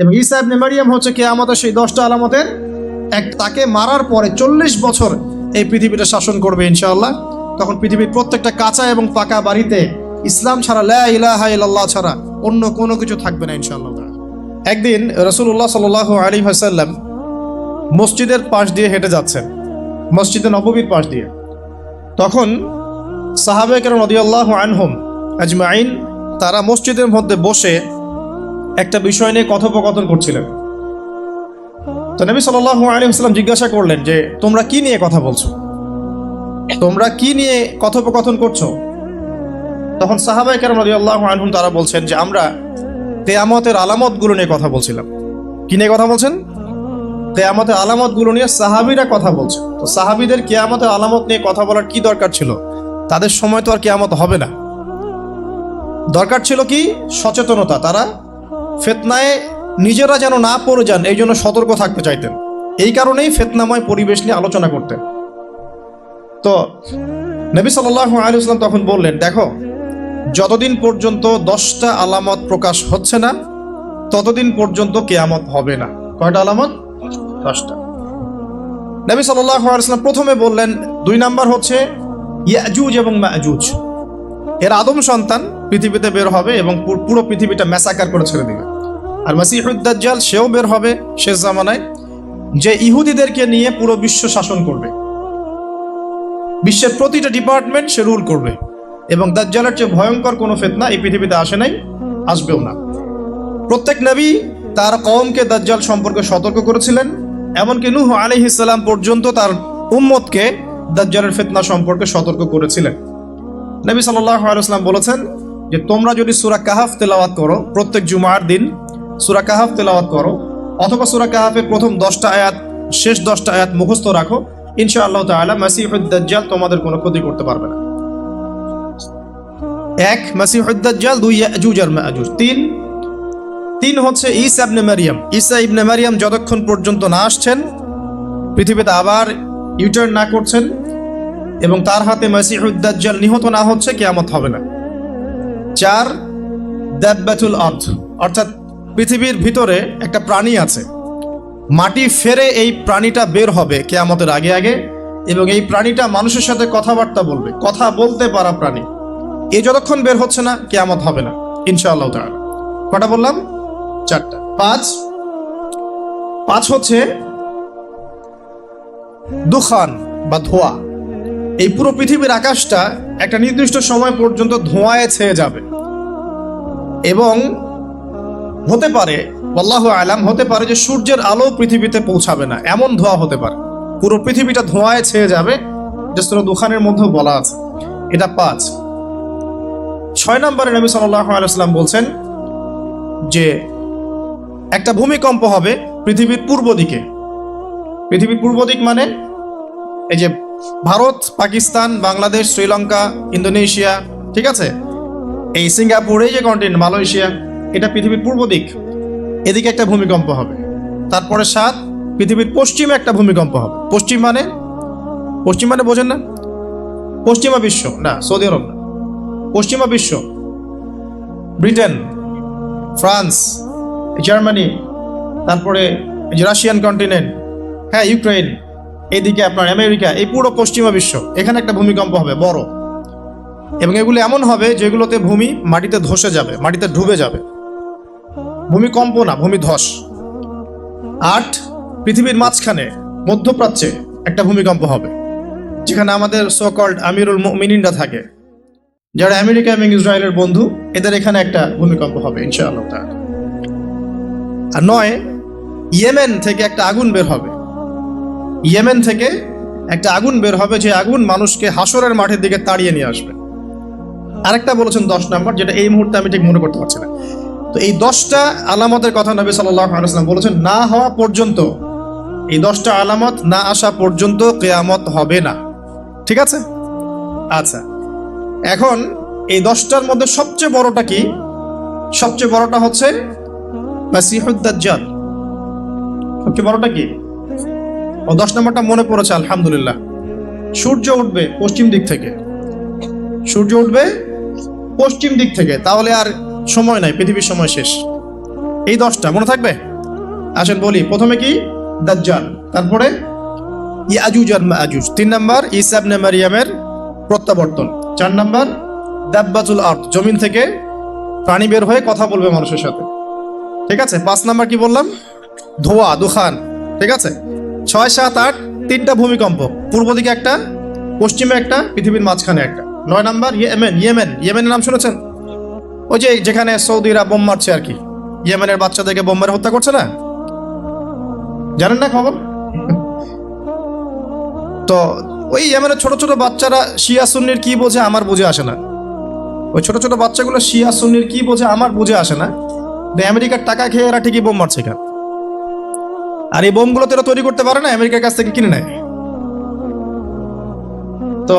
এবং ঈসা ইবনে মারিয়াম হচ্ছে কে আমাদের সেই দশটা আলামতের এক, তাকে মারার পরে চল্লিশ বছর এই পৃথিবীটা শাসন করবে ইনশাআল্লাহ তখন পৃথিবীর প্রত্যেকটা কাঁচা এবং পাকা বাড়িতে ইসলাম ছাড়া লা ছাড়া অন্য কোনো কিছু থাকবে না ইনশাআল্লাহ। একদিন রসুল্লাহ সাল আলী হাসাল্লাম মসজিদের পাশ দিয়ে হেঁটে যাচ্ছেন, মসজিদে নববীর পাশ দিয়ে তখন সাহাবেকের নদিয়াল্লাহ আনহুম আজমাইন তারা মসজিদের মধ্যে বসে একটা বিষয় নিয়ে কথোপকথন করছিলেন। তো নবী সাল্লাহ আলী হাসলাম জিজ্ঞাসা করলেন যে, তোমরা কি নিয়ে কথা বলছো? তোমরা কি নিয়ে কথোপকথন করছ? তখন সাহাবাই কেরাম রাদিয়াল্লাহু আনহুম তারা বলছেন যে, আমরা কেয়ামতের আলামতগুলো নিয়ে কথা বলছিলাম। কি নিয়ে কথা বলছেন? কেয়ামতের আলামতগুলো নিয়ে সাহাবিরা কথা বলছে। তো সাহাবিদের কেয়ামতের আলামত নিয়ে কথা বলার কি দরকার ছিল? তাদের সময় তো আর কেয়ামত হবে না। দরকার ছিল কি? সচেতনতা। তারা ফেতনায় নিজেরা যেন না পড়ে যান, এই জন্য সতর্ক থাকতে চাইতেন। এই কারণেই ফেতনাময় পরিবেশ নিয়ে আলোচনা করতেন। তো নবী সাল্লাহ আলিয়াল্লাম তখন বললেন, দেখো, যতদিন পর্যন্ত দশটা আলামত প্রকাশ হচ্ছে না, ততদিন পর্যন্ত কেয়ামত হবে না। কয়টা আলামত? দশটা। নবী সাল্লাহ আলিয়াল্লাম প্রথমে বললেন, দুই নাম্বার হচ্ছে ইয়াজুজ এবং মাজুজ এর আদম সন্তান পৃথিবীতে বের হবে এবং পুরো পৃথিবীটা ম্যাসাকার করে ছেড়ে দিবে। আর মাসিহুদ্দাজ্জাল সেও বের হবে শেষ জামানায়, যে ইহুদিদেরকে নিয়ে পুরো বিশ্ব শাসন করবে। বিশ্বের প্রতিটা ডিপার্টমেন্ট সে রুল করবে। এবং দাজ্জালের চেয়ে ভয়ঙ্কর কোনো ফেতনা এই পৃথিবীতে আসে নাই, আসবেও না। প্রত্যেক নবী তার কওমকে দাজ্জাল সম্পর্কে সতর্ক করেছিলেন, এমনকি নুহ নূহ আলাইহিসসালাম পর্যন্ত তার উম্মতকে দাজ্জালের ফেতনা সম্পর্কে সতর্ক করেছিলেন। নবী আলাইহি ওয়াসাল্লাম বলেছেন যে তোমরা যদি সূরা কাহাফ তেলাওয়াত করো, প্রত্যেক জুমার দিন সূরা কাহাফ তেলাওয়াত করো, অথবা সূরা কাহাফের প্রথম দশটা আয়াত, শেষ দশটা আয়াত মুখস্থ রাখো, ইনশাআল্লাহ তাআলা মাসিহুদ দাজ্জাল তোমাদের কোনো ক্ষতি করতে পারবে না। এক, মাসিহুদ দাজ্জাল, দুই, ইয়াজুজ আর মাজুজ। তিন তিন হচ্ছে ঈসা ইবনে মারিয়াম। ইসা ইবনে মারিয়াম যতক্ষণ পর্যন্ত না আসছেন, পৃথিবীতে আবার ইউটার্ন না করছেন এবং তার হাতে মাসিহুদ দাজ্জাল নিহত না হচ্ছে, কেয়ামত হবে না। চার দাব্বাতুল আর্থ। অর্থাৎ পৃথিবীর ভিতরে একটা প্রাণী আছে। মাটি ফেরে এই প্রাণীটা বের হবে কেয়ামতের আগে আগে এবং এই প্রাণীটা মানুষের সাথে কথাবার্তা বলবে, কথা বলতে পারা প্রাণী। এ যতক্ষণ বের হচ্ছে না, কেয়ামত হবে না, ইনশাআল্লাহ তাআলা। কটা বললাম? চারটা। পাঁচ। পাঁচ হচ্ছে দুখান বা ধোয়া। এই পুরো পৃথিবীর আকাশটা একটা নির্দিষ্ট সময় পর্যন্ত ধোঁয়ায় ছেয়ে যাবে। এবং হতে পারে, আল্লাহ আলাম, হতে পারে যে সূর্যের আলো পৃথিবীতে পৌঁছাবে না। এমন ধোঁয়া হতে পারে। পুরো পৃথিবীটা ধোঁয়ায় ছেয়ে যাবে, যে সুরা দুখানের মধ্যেও বলা আছে। এটা পাঁচ। ছয় নম্বরে নবী আলাইসাল্লাম বলছেন যে, একটা ভূমিকম্প হবে পৃথিবীর পূর্ব দিকে। পৃথিবীর পূর্ব দিক মানে এই যে ভারত, পাকিস্তান, বাংলাদেশ, শ্রীলঙ্কা, ইন্দোনেশিয়া, ঠিক আছে? এই সিঙ্গাপুর এই যে কন্টিনেন্ট মালয়েশিয়া, এটা পৃথিবীর পূর্ব দিক, এদিকে একটা ভূমিকম্প হবে। তারপরে সাত, পৃথিবীর পশ্চিমে একটা ভূমিকম্প হবে। পশ্চিম মানে? পশ্চিম মানে বোঝেন না। পশ্চিমা বিশ্ব, না, সৌদি আরব না। পশ্চিমা বিশ্ব, ব্রিটেন, ফ্রান্স, জার্মানি, তারপরে রাশিয়ান কন্টিনেন্ট হ্যাঁ ইউক্রেন এদিকে আপনার আমেরিকা, এই পুরো পশ্চিমা বিশ্ব, এখানে একটা ভূমিকম্প হবে, বড়। এবং এগুলো এমন হবে যেগুলোতে ভূমি মাটিতে ধসে যাবে, মাটিতে ডুবে যাবে। ভূমিকম্প না ভূমি ধস। আট, পৃথিবীর মাঝখানে মধ্যপ্রাচ্যে একটা ভূমিকম্প হবে, যেখানে আমাদের সোকল্ড আমিরুল মিনিনরা থাকে, যারা আমেরিকা এবং ইসরায়েলের বন্ধু, এদের এখানে একটা ভূমিকম্প হবে, ইনশাআল্লাহ আর নয়, ইয়েমেন থেকে একটা আগুন বের হবে। ইয়েমেন থেকে একটা আগুন বের হবে, যে আগুন মানুষকে হাসরের মাঠের দিকে তাড়িয়ে নিয়ে আসবে। আরেকটা বলেছেন দশ নম্বর, যেটা এই মুহূর্তে আমি ঠিক মনে করতে পারছি না। তো এই দশটা আলামতের কথা নবী সাল্লাম বলেছেন, না হওয়া পর্যন্ত, এই দশটা আলামত না আসা পর্যন্ত কেয়ামত হবে না। ঠিক আছে? আচ্ছা। এখন এই দশটার মধ্যে সবচেয়ে বড়টা কি? সবচেয়ে বড়টা হচ্ছে সবচেয়ে বড়টা কি? ও দশ নম্বরটা মনে পড়েছে, আলহামদুলিল্লাহ। সূর্য উঠবে পশ্চিম দিক থেকে। সূর্য উঠবে পশ্চিম দিক থেকে, তাহলে আর সময় নাই, পৃথিবীর সময় শেষ। এই দশটা, মনে থাকবে? আসেন বলি, প্রথমে কি? দাজ্জাল, তারপরে ইয়াজুজ আর মাজুজ। তিন নাম্বার ইসাব নে মারিয়ামের প্রত্যাবর্তন। চার নাম্বার, দাব্বাতুল আর্থ জমিন থেকে প্রাণী বের হয়ে কথা বলবে মানুষের সাথে। ঠিক আছে? পাঁচ নাম্বার কি বললাম? ধোয়া, দুখান। ঠিক আছে? ছয়, সাত, আট, তিনটা ভূমিকম্প। পূর্ব দিকে একটা, পশ্চিমে একটা, পৃথিবীর মাঝখানে একটা। নয় নাম্বার, ইয়েমেন ইয়েমেন, ইয়েমেনের নাম শুনেছেন? ওই যে যেখানে সৌদিরা বোম মারছে আর কি। ইয়েমেনের বাচ্চাদেরকে বোম মেরে হত্যা করছে না? জানেন না খবর? তো ওই ইয়েমেনের ছোট ছোট বাচ্চারা শিয়া সুন্নির কি বোঝে আমার বুঝে আসে না। ওই ছোট ছোট বাচ্চাগুলো শিয়া সুন্নির কি বোঝে আমার বুঝে আসে না। আমেরিকার টাকা খেয়ে এরা ঠিকই বোম মারছে এখানে। আর এই বোমগুলো তো এরা তৈরি করতে পারে না, আমেরিকার কাছ থেকে কিনে নেয়। তো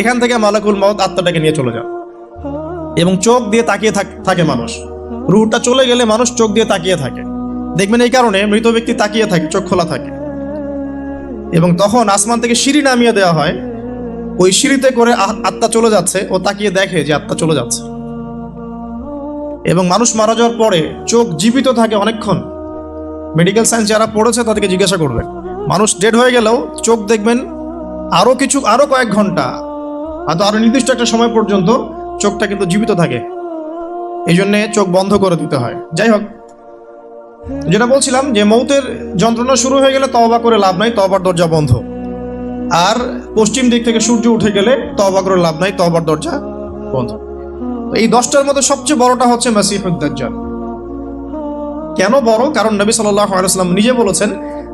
এখান থেকে মালাকুল মাউত আত্মাটাকে নিয়ে চলে যায় এবং চোখ দিয়ে তাকিয়ে থাকে মানুষ। রুহটা চলে গেলে মানুষ চোখ দিয়ে তাকিয়ে থাকে। দেখবেন এই কারণে মৃত ব্যক্তি তাকিয়ে থাকে, চোখ খোলা থাকে। এবং তখন আসমান থেকে সিঁড়ি নামিয়ে দেওয়া হয়। ওই সিঁড়িতে করে আত্মা চলে যাচ্ছে ও তাকিয়ে দেখে যে আত্মা চলে যাচ্ছে। এবং মানুষ মারা যাওয়ার পরে চোখ জীবিত থাকে অনেকক্ষণ। মেডিকেল সায়েন্স যারা পড়েছে তাদেরকে জিজ্ঞাসা করবে। মানুষ ডেড হয়ে গেলেও চোখ দেখবেন আরও কিছু আরও কয়েক ঘণ্টা হয়তো আরও নির্দিষ্ট একটা সময় পর্যন্ত চোখটা কিন্তু জীবিত থাকে। এই জন্যে চোখ বন্ধ করে দিতে হয়। যাই হোক, যেটা বলছিলাম যে মৌতের যন্ত্রণা শুরু হয়ে গেলে তওবা করে লাভ নাই তবার দরজা বন্ধ। আর পশ্চিম দিক থেকে সূর্য উঠে গেলে তওবা করে লাভ নাই তবার দরজা বন্ধ। এই দশটার মধ্যে সবচেয়ে বড়টা হচ্ছে মাসিহুদ্দাজ্জাল কেন বড়? কারণ নবী আলাইসলাম নিজে বলেছেন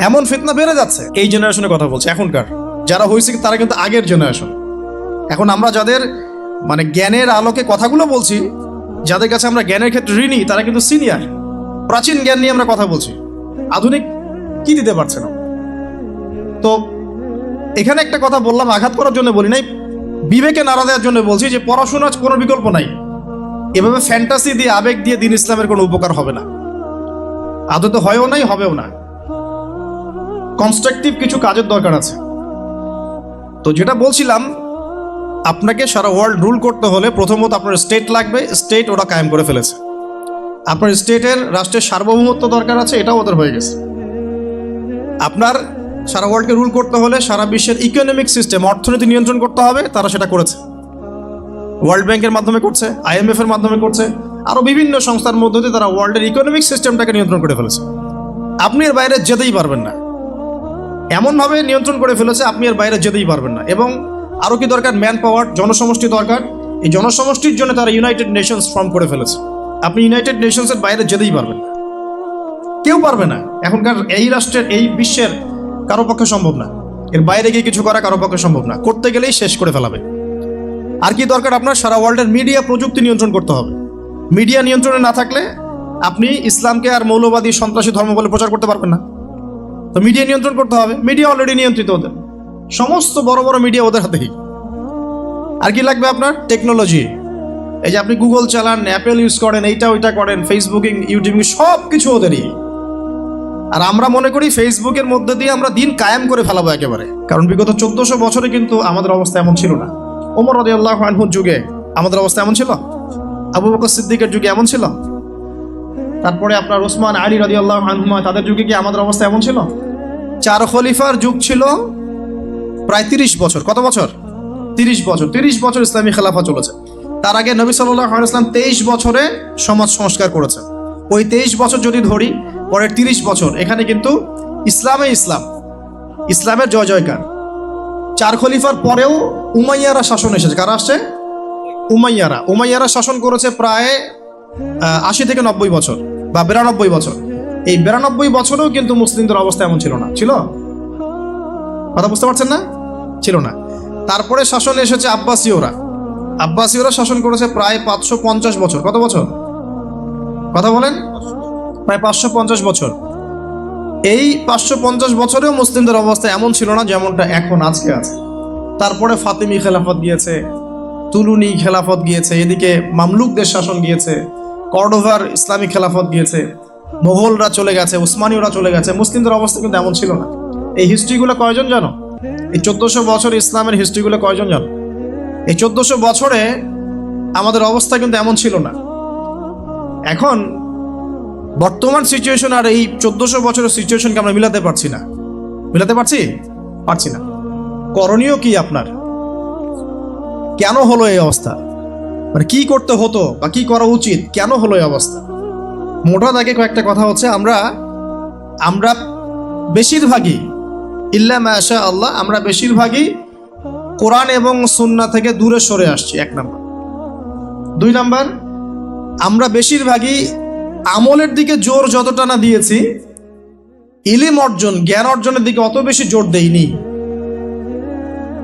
এমন ফিতনা বেড়ে যাচ্ছে। এই জেনারেশনের কথা বলছে, এখনকার। যারা হয়েছে তারা কিন্তু আগের জেনারেশন এখন আমরা যাদের মানে জ্ঞানের আলোকে কথাগুলো বলছি, যাদের কাছে আমরা জ্ঞানের ক্ষেত্রে ঋণী, তারা কিন্তু সিনিয়র প্রাচীন জ্ঞান নিয়ে আমরা কথা বলছি। আধুনিক কি দিতে পারছে না? তো, এখানে একটা কথা বললাম, আঘাত করার জন্য বলি নাই, বিবেকে নাড়া দেওয়ার জন্য বলছি যে পড়াশোনার কোনো বিকল্প নাই। এভাবে ফ্যান্টাসি দিয়ে, আবেগ দিয়ে দিন ইসলামের কোনো উপকার হবে না। আদতে হয়ও নাই, হবেও না। কনস্ট্রাকটিভ কিছু কাজের দরকার আছে। তো যেটা বলছিলাম, আপনাকে সারা ওয়ার্ল্ড রুল করতে হলে প্রথমত আপনার স্টেট লাগবে স্টেট ওরা কায়েম করে ফেলেছে। আপনার স্টেটের রাষ্ট্রের সার্বভৌমত্ব দরকার আছে, এটাও ওদের হয়ে গেছে। আপনার সারা ওয়ার্ল্ডকে রুল করতে হলে সারা বিশ্বের ইকোনমিক সিস্টেম অর্থনীতি নিয়ন্ত্রণ করতে হবে, তারা সেটা করেছে। ওয়ার্ল্ড ব্যাংকের মাধ্যমে করছে আইএমএফ এর মাধ্যমে করছে আরও বিভিন্ন সংস্থার মধ্য দিয়ে তারা ওয়ার্ল্ডের ইকোনমিক সিস্টেমটাকে নিয়ন্ত্রণ করে ফেলেছে। আপনি এর বাইরে যেতেই পারবেন না। এমনভাবে নিয়ন্ত্রণ করে ফেলেছে আপনি এর বাইরে যেতেই পারবেন না। এবং আরও কি দরকার? ম্যান পাওয়ার জনসমষ্টি দরকার। এই জনসমষ্টির জন্য তারা ইউনাইটেড নেশনস ফর্ম করে ফেলেছে। আপনি ইউনাইটেড নেশনসের বাইরে যেতেই পারবেন কেউ পারবে না। এখনকার এই রাষ্ট্রের, এই বিশ্বের কারও পক্ষে সম্ভব না। এর বাইরে গিয়ে কিছু করা কারও পক্ষে সম্ভব না। করতে গেলেই শেষ করে ফেলাবে। আর কি দরকার আপনার? সারা ওয়ার্ল্ডের মিডিয়া প্রযুক্তি নিয়ন্ত্রণ করতে হবে। মিডিয়া নিয়ন্ত্রণে না থাকলে আপনি ইসলামকে আর মৌলবাদী, সন্ত্রাসী ধর্ম বলে প্রচার করতে পারবেন না। তো মিডিয়া নিয়ন্ত্রণ করতে হবে। মিডিয়া অলরেডি নিয়ন্ত্রিত ওদের। সমস্ত বড় বড় মিডিয়া ওদের হাতেই। আর কি লাগবে আপনার? টেকনোলজি এই যে আপনি গুগল চালান অ্যাপেল ইউজ করেন, এইটা ওইটা করেন ফেসবুকিং ইউটিউবিং সব কিছু ওদেরই। আর আমরা মনে করি ফেসবুকের মধ্যে দিয়ে আমরা দিন কায়েম করে ফেলাবো একেবারে। কারণ বিগত চোদ্দশো বছরে কিন্তু আমাদের অবস্থা এমন ছিল না। ওমর রদি আল্লাহ যুগে আমাদের অবস্থা এমন ছিল? আবু বকর সিদ্দিকের যুগে এমন ছিল? তারপরে আপনার ওসমান আলী রদি আল্লাহ আনহুমা, তাদের যুগে কি আমাদের অবস্থা এমন ছিল? চার খলিফার যুগ ছিল প্রায় তিরিশ বছর। কত বছর? তিরিশ বছর। তিরিশ বছর ইসলামী খেলাফা চলেছে। তার আগে নবী সাল্লাহ ইসলাম তেইশ বছরে সমাজ সংস্কার করেছে ওই তেইশ বছর যদি ধরি, পরের তিরিশ বছর, এখানে কিন্তু ইসলামে ইসলাম। ইসলামের জয় জয়কার। চার খলিফার পরেও উমাইয়ারা শাসন এসেছে। কারা আসছে? উমাইয়ারা। উমাইয়ারা শাসন করেছে প্রায় আশি থেকে নব্বই বছর বা বিরানব্বই বছর। এই বিরানব্বই বছরেও কিন্তু মুসলিমদের অবস্থা এমন ছিল না। ছিল? কথা বুঝতে পারছেন না? ছিল না। তারপরে শাসন এসেছে আব্বাসীয়রা। আব্বাসীয়রা শাসন করেছে প্রায় পাঁচশো পঞ্চাশ বছর। কত বছর? কথা বলেন। প্রায় পাঁচশো পঞ্চাশ বছর। এই পাঁচশো পঞ্চাশ বছরেও মুসলিমদের অবস্থা এমন ছিল না যেমনটা এখন আজকে আছে। তারপরে ফাতিমি খেলাফত গিয়েছে, তুলুনি খেলাফত গিয়েছে, এদিকে মামলুকদের শাসন গিয়েছে। কর্ডোভার ইসলামিক খেলাফত গিয়েছে। মোগলরা চলে গেছে উসমানীয়রা চলে গেছে। মুসলিমদের অবস্থা কিন্তু এমন ছিল না। এই হিস্ট্রিগুলো কয়জন জানো? এই চোদ্দশো বছর ইসলামের হিস্ট্রিগুলো কয়জন জানো? এই চোদ্দশো বছরে আমাদের অবস্থা কিন্তু এমন ছিল না। এখন বর্তমান সিচুয়েশন আর এই চোদ্দশো বছরের সিচুয়েশনকে আমরা মিলাতে পারছি না। মিলাতে পারছি? পারছি না। করণীয় কি আপনার? কেন হলো এই অবস্থা? মানে কি করতে হতো বা কি করা উচিত? কেন হলো এই অবস্থা? মোটা দাগে কয়েকটা কথা হচ্ছে, আমরা আমরা বেশিরভাগই, ইল্লা মাশা আল্লাহ, আমরা বেশিরভাগই কোরআন এবং সুন্না থেকে দূরে সরে আসছি, এক নাম্বার। দুই নাম্বার, আমরা বেশিরভাগই আমলের দিকে জোর যতটা না দিয়েছি, ইলিম অর্জন, জ্ঞান অর্জনের দিকে অত বেশি জোর দেইনি।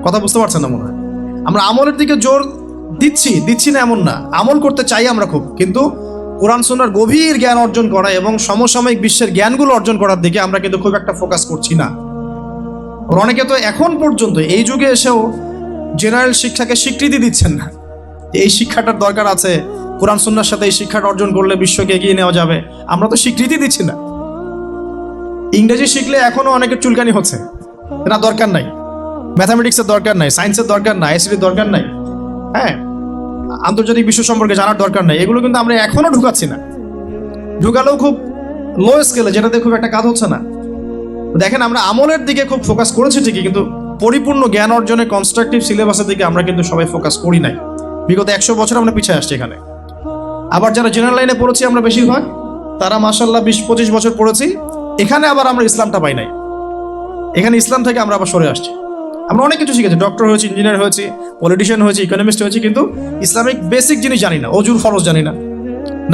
কথা বুঝতে পারছেন না মনে হয়? আমরা আমলের দিকে জোর দিচ্ছি দিচ্ছি না এমন না। আমল করতে চাই আমরা খুব, কিন্তু কোরআন সুন্নার গভীর জ্ঞান অর্জন করা এবং সমসাময়িক বিশ্বের জ্ঞানগুলো অর্জন করার দিকে আমরা কিন্তু খুব একটা ফোকাস করছি না। অনেকে তো এখন পর্যন্ত এই যুগে এসেও জেনারেল শিক্ষাকে স্বীকৃতি দিচ্ছেন না। এই শিক্ষাটার দরকার আছে, কোরআন সুন্নার সাথে এই শিক্ষাটা অর্জন করলে বিশ্বকে এগিয়ে নেওয়া যাবে, আমরা তো স্বীকৃতি দিচ্ছি না। ইংরেজি শিখলে এখনও অনেকের চুলকানি হচ্ছে, এটা দরকার নাই। ম্যাথামেটিক্সের দরকার নাই সায়েন্সের দরকার নাই আইসিটির দরকার নাই। হ্যাঁ আন্তর্জাতিক বিশ্ব সম্পর্কে জানার দরকার নাই। এগুলো কিন্তু আমরা এখনও ঢুকাচ্ছি না। ঢুকালেও খুব লো স্কেলে যেটাতে খুব একটা কাজ হচ্ছে না। দেখেন, আমরা আমলের দিকে খুব ফোকাস করেছি ঠিকই, কিন্তু পরিপূর্ণ জ্ঞান অর্জনের কনস্ট্রাকটিভ সিলেবাসের দিকে আমরা কিন্তু সবাই ফোকাস করি নাই। বিগত একশো বছর আমরা পিছিয়ে আসছি এখানে। আবার যারা জেনারেল লাইনে পড়েছি আমরা বেশিরভাগ, তারা মাসাল্লাহ বিশ, পঁচিশ বছর পড়েছি। এখানে আবার আমরা ইসলামটা পাই নাই। এখানে ইসলাম থেকে আমরা আবার সরে আসছি। আমরা অনেক কিছু শিখেছি। ডক্টর হয়েছি ইঞ্জিনিয়ার হয়েছি পলিটিশিয়ান হয়েছি ইকোনমিস্ট হয়েছি, কিন্তু ইসলামিক বেসিক জিনিস জানি না, অজুর ফরজ জানি না,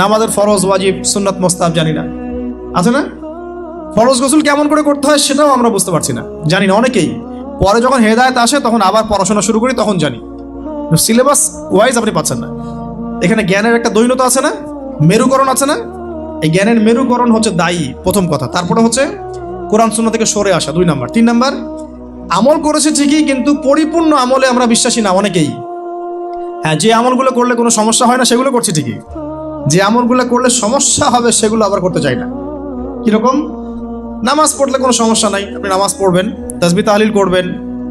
নামাজের ফরজ, ওয়াজিব, সুন্নাত মোস্তাব জানি না। আছে না? ফরজ গোসল কেমন করে করতে হয় সেটাও আমরা বুঝতে পারছি না, জানি না অনেকেই। পরে যখন হেদায়ত আসে, তখন আবার পড়াশোনা শুরু করি, তখন জানি। সিলেবাস ওয়াইজ আপনি পাচ্ছেন না। এখানে জ্ঞানের একটা দৈনতা আছে না, মেরুকরণ আছে না? এই জ্ঞানের মেরুকরণ হচ্ছে দায়ী, প্রথম কথা। তারপরে হচ্ছে কোরআন শূন্য থেকে সরে আসা, দুই নাম্বার। তিন নাম্বার আমল করেছে ঠিকই, কিন্তু পরিপূর্ণ আমলে আমরা বিশ্বাসী না, অনেকেই। হ্যাঁ যে আমলগুলো করলে কোনো সমস্যা হয় না, সেগুলো করছি ঠিকই। যে আমলগুলো করলে সমস্যা হবে, সেগুলো আবার করতে চাই না। কীরকম? নামাজ পড়লে কোনো সমস্যা নাই, আপনি নামাজ পড়বেন তাসবি তাহলিল করবেন।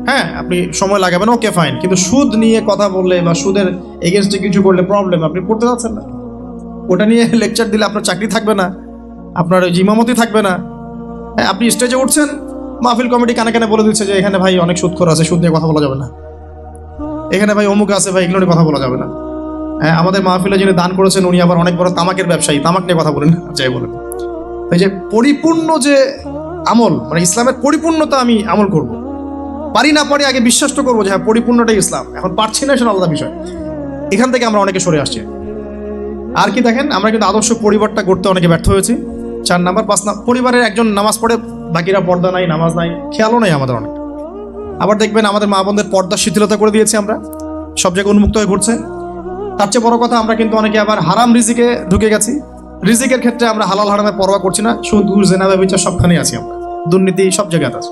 হ্যাঁ আপনি সময় লাগাবেন, ওকে, ফাইন। কিন্তু সুদ নিয়ে কথা বললে বা সুদের এগেনস্টে কিছু করলে প্রবলেম আপনি পড়তে যাচ্ছেন না। ওটা নিয়ে লেকচার দিলে আপনার চাকরি থাকবে না, আপনার জিমামতি থাকবে না। হ্যাঁ আপনি স্টেজে উঠছেন মাহফিল কমিটি কানে কানে বলে দিচ্ছে যে, এখানে ভাই অনেক সুদখোর আছে, সুদ নিয়ে কথা বলা যাবে না। এখানে ভাই অমুক আছে ভাই, এগুলো নিয়ে কথা বলা যাবে না। হ্যাঁ আমাদের মাহফিলে যিনি দান করেছেন, উনি আবার অনেক বড় তামাকের ব্যবসায়ী, তামাক নিয়ে কথা বলেন, যাই বলেন। এই যে পরিপূর্ণ যে আমল মানে ইসলামের পরিপূর্ণতা আমি আমল করব। পারি না পারি আগে বিশ্বাস তো করব যে হ্যাঁ পরিপূর্ণটাই ইসলাম। এখন পারছি না সেটা আলাদা বিষয়। এখান থেকে আমরা অনেকে সরে আসছি। আর কি দেখেন, আমরা কিন্তু আদর্শ পরিবারটা করতে অনেকে ব্যর্থ হয়েছি। চার নাম্বার, পাঁচ নাম্বার, পরিবারের একজন নামাজ পড়ে বাকিরা পর্দা নাই, নামাজ নাই, খেয়ালও নাই আমাদের অনেক। আবার দেখবেন আমাদের মা বোনদের পর্দা শিথিলতা করে দিয়েছি আমরা। সব জায়গায় উন্মুক্ত হয়ে ঘুরছে। তার চেয়ে বড় কথা, আমরা কিন্তু অনেকে আবার হারাম রিজিকে ঢুকে গেছি। রিজিকের ক্ষেত্রে আমরা হালাল হারামের পরোয়া করছি না, শুধু জেনাবে বিচার সবখানেই আছি আমরা। দুর্নীতি সব জায়গায় আছে।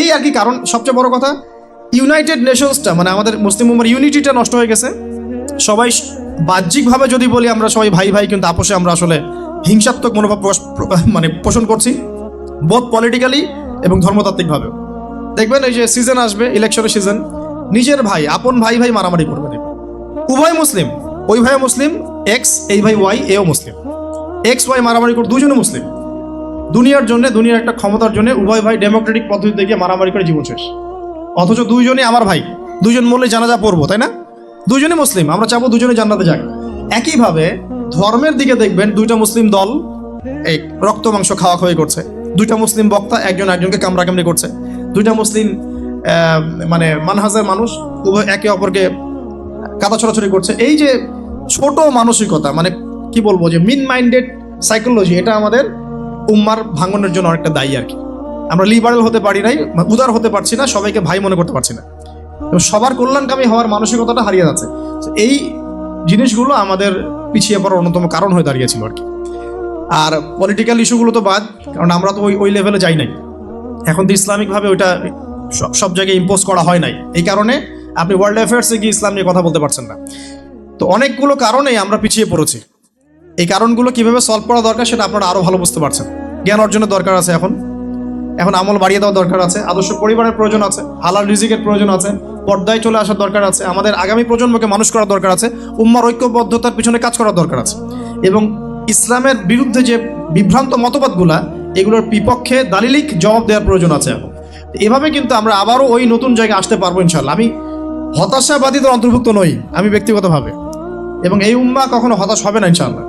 এই আর কি কারণ, সবচেয়ে বড় কথা ইউনাইটেড নেশনসটা মানে আমাদের মুসলিম উম্মার ইউনিটিটা নষ্ট হয়ে গেছে। সবাই বাহ্যিকভাবে যদি বলি আমরা সবাই ভাই ভাই, কিন্তু আপোষে আমরা আসলে হিংসাত্মক মনোভাব মানে পোষণ করছি। বোধ পলিটিক্যালি এবং ধর্মতাত্ত্বিকভাবে। দেখবেন এই যে সিজন আসবে ইলেকশনের সিজন নিজের ভাই, আপন ভাই ভাই মারামারি করবে উভয় মুসলিম, ওই ভাই মুসলিম এক্স এই ভাই ওয়াই এও মুসলিম। এক্স ওয়াই মারামারি করে দুজনে মুসলিম। দুনিয়ার জন্য, দুনিয়ার একটা ক্ষমতার জন্য উভয় ভাই ডেমোক্রেটিক পদ্ধতিতে গিয়ে মারামারি করে জীবন শেষ। অথচ দুইজনই আমার ভাই। দুজন মরলে জানাজা পড়ব, তাই না? দুজনে মুসলিম, আমরা চাবো দুজনে জান্নাতে যাক। একইভাবে ধর্মের দিকে দেখবেন দুইটা মুসলিম দল, এই রক্ত মাংস খাওয়া খাওয়াই করছে। দুইটা মুসলিম বক্তা, একজন একজনকে কামড়াকামড়ি করছে। দুইটা মুসলিম মানে মানহাজের মানুষ উভয় একে অপরকে কাদা ছড়াছড়ি করছে। এই যে ছোট মানসিকতা মানে কি বলব যে মিন মাইন্ডেড সাইকোলজি এটা আমাদের উম্মার ভাঙনের জন্য অনেকটা দায়ী আর কি। আমরা লিবারেল হতে পারি নাই উদার হতে পারছি না, সবাইকে ভাই মনে করতে পারছি না। এবং সবার কল্যাণকামী হওয়ার মানসিকতাটা হারিয়ে যাচ্ছে। এই জিনিসগুলো আমাদের পিছিয়ে পড়ার অন্যতম কারণ হয়ে দাঁড়িয়েছিল আর কি। আর পলিটিক্যাল ইস্যুগুলো তো বাদ, কারণ আমরা তো ওই ওই লেভেলে যাই নাই। এখন তো ইসলামিকভাবে ওইটা সব- সব জায়গায় ইম্পোজ করা হয় নাই। এই কারণে আপনি ওয়ার্ল্ড অ্যাফেয়ার্সে গিয়ে ইসলাম নিয়ে কথা বলতে পারছেন না। তো অনেকগুলো কারণে আমরা পিছিয়ে পড়েছি। এই কারণগুলো কীভাবে সলভ করা দরকার সেটা আপনারা আরও ভালো বুঝতে পারছেন। জ্ঞান অর্জনের দরকার আছে এখন। এখন আমল বাড়িয়ে দেওয়ার দরকার আছে। আদর্শ পরিবারের প্রয়োজন আছে। হালাল রিজিকের প্রয়োজন আছে। পর্দায় চলে আসার দরকার আছে। আমাদের আগামী প্রজন্মকে মানুষ করার দরকার আছে। উম্মার ঐক্যবদ্ধতার পিছনে কাজ করার দরকার আছে। এবং ইসলামের বিরুদ্ধে যে বিভ্রান্ত মতবাদগুলা, এগুলোর বিপক্ষে দালিলিক জবাব দেওয়ার প্রয়োজন আছে। এভাবে কিন্তু আমরা আবারও ওই নতুন জায়গায় আসতে পারব ইনশাল্লাহ আমি হতাশাবাদীদের অন্তর্ভুক্ত নই, আমি ব্যক্তিগতভাবে। এবং এই উম্মা কখনো হতাশ হবে না ইনশাআল্লাহ।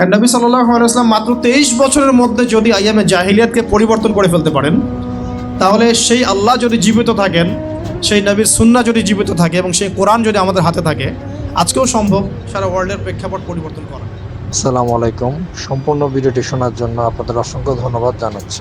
আর নবী সাল্লাম মাত্র তেইশ বছরের মধ্যে যদি আইয়ামে জাহিলিয়াতকে পরিবর্তন করে ফেলতে পারেন, তাহলে সেই আল্লাহ যদি জীবিত থাকেন, সেই নবীর সুন্না যদি জীবিত থাকে এবং সেই কোরআন যদি আমাদের হাতে থাকে, আজকেও সম্ভব সারা ওয়ার্ল্ডের প্রেক্ষাপট পরিবর্তন করা। আসসালামু আলাইকুম। সম্পূর্ণ ভিডিওটি শোনার জন্য আপনাদের অসংখ্য ধন্যবাদ জানাচ্ছি।